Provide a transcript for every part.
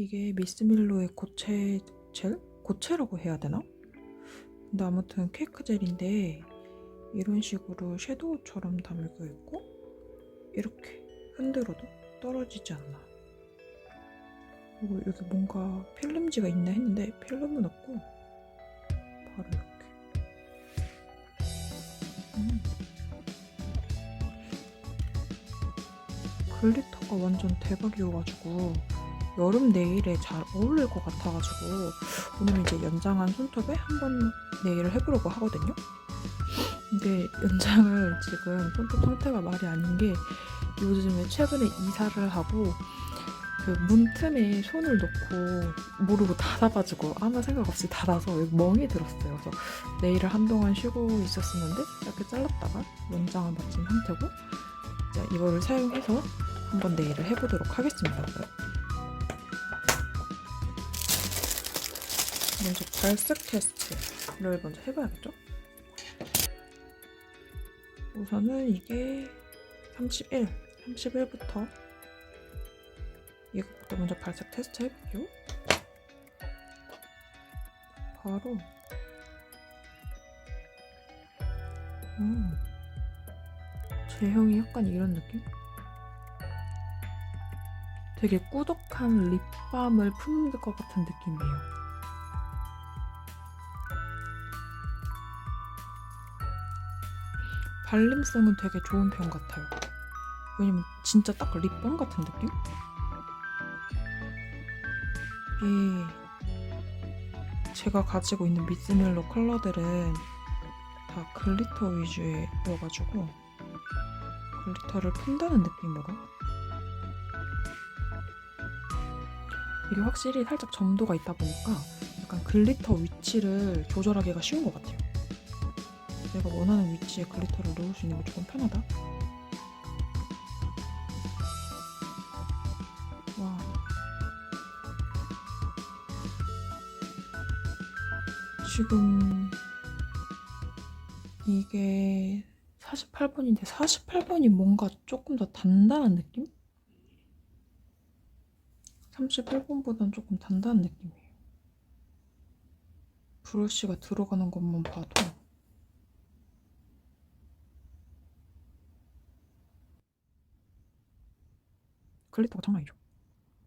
이게 미스밀로의 고체 젤? 고체라고 해야 되나? 근데 아무튼 케이크 젤인데 이런 식으로 섀도우처럼 담겨 있고 이렇게 흔들어도 떨어지지 않나. 그리고 여기 뭔가 필름지가 있나 했는데 필름은 없고 바로 이렇게. 음. 글리터가 완전 대박이어가지고 여름 네일에 잘 어울릴 것 같아가지고 오늘은 이제 연장한 손톱에 한번 네일을 해보려고 하거든요. 근데 연장을 지금 손톱 상태가 말이 아닌 게 요즘에 최근에 이사를 하고 그 문틈에 손을 놓고 모르고 닫아가지고 아무 생각 없이 닫아서 멍이 들었어요. 그래서 네일을 한동안 쉬고 있었었는데 이렇게 잘랐다가 연장을 마친 상태고 이거를 사용해서 한번 네일을 해보도록 하겠습니다. 먼저 발색 테스트를 먼저 해봐야겠죠? 우선은 이게 31, 31부터 이것부터 먼저 발색 테스트 해볼게요. 바로 음, 제형이 약간 이런 느낌? 되게 꾸덕한 립밤을 품는 것 같은 느낌이에요. 발림성은 되게 좋은 편 같아요. 왜냐면 진짜 딱 립밤 같은 느낌? 이 제가 가지고 있는 미스밀로 컬러들은 다 글리터 위주여가지고 글리터를 푼다는 느낌으로 이게 확실히 살짝 점도가 있다 보니까 약간 글리터 위치를 조절하기가 쉬운 것 같아요. 내가 원하는 위치에 글리터를 넣을 수 있는 게 조금 편하다. 와. 지금 이게 48번인데 48번이 뭔가 조금 더 단단한 느낌? 31번보단 조금 단단한 느낌이에요. 브러쉬가 들어가는 것만 봐도 글리터가 장난 아니죠.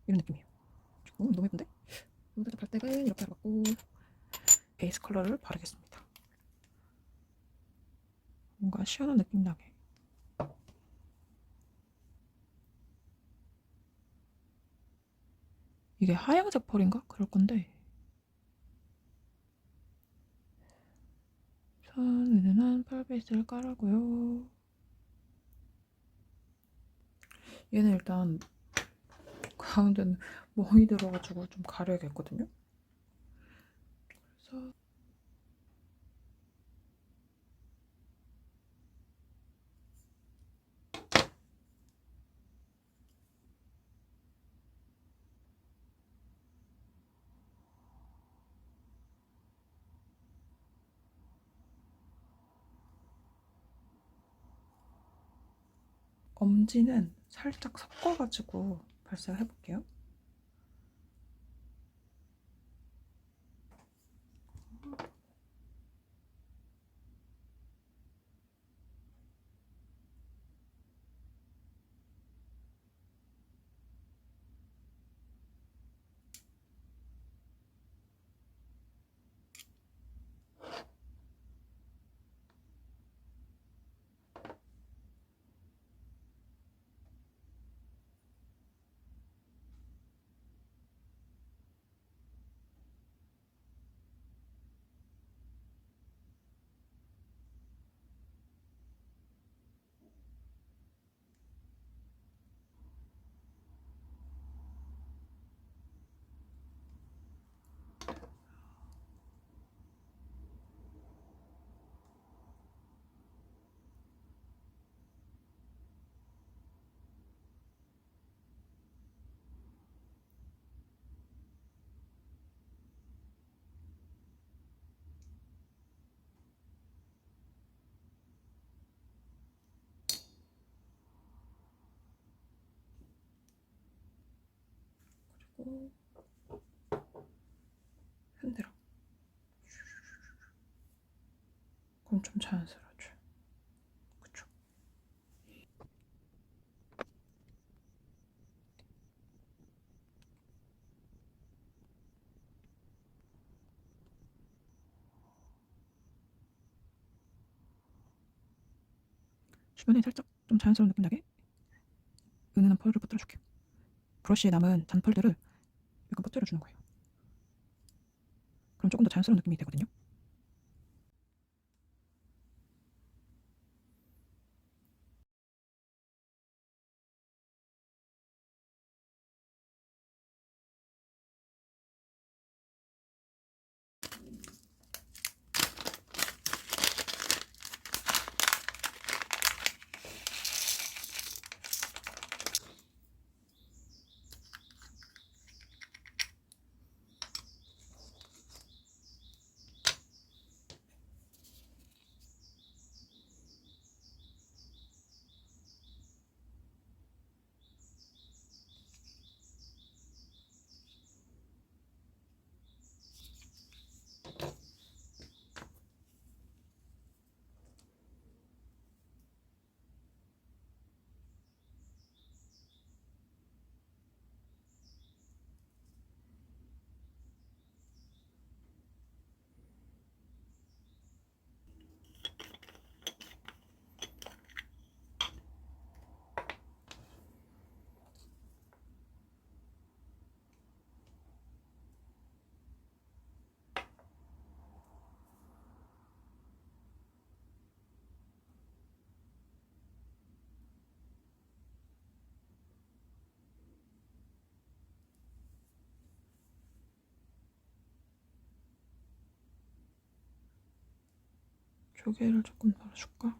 이런 느낌이에요. 어, 너무 예쁜데? 오늘 발색은 이렇게 해봤고 베이스 컬러를 바르겠습니다. 뭔가 시원한 느낌 나게. 이게 하얀색 펄인가? 그럴 건데. 우선 은은한 펄 베이스를 깔아고요. 얘는 일단 가운데는 멍이 들어가지고 좀 가려야겠거든요. 그래서 엄지는 살짝 섞어가지고 발색해볼게요. 흔들어. 그럼 좀 자연스러워져. 그쵸? 주변에 살짝 좀 자연스러운 느낌 나게 은은한 펄을 붙들어줄게. 브러쉬에 남은 잔펄들을 약간 퍼뜨려 주는 거예요. 그럼 조금 더 자연스러운 느낌이 되거든요. 조개를 조금 덜어줄까?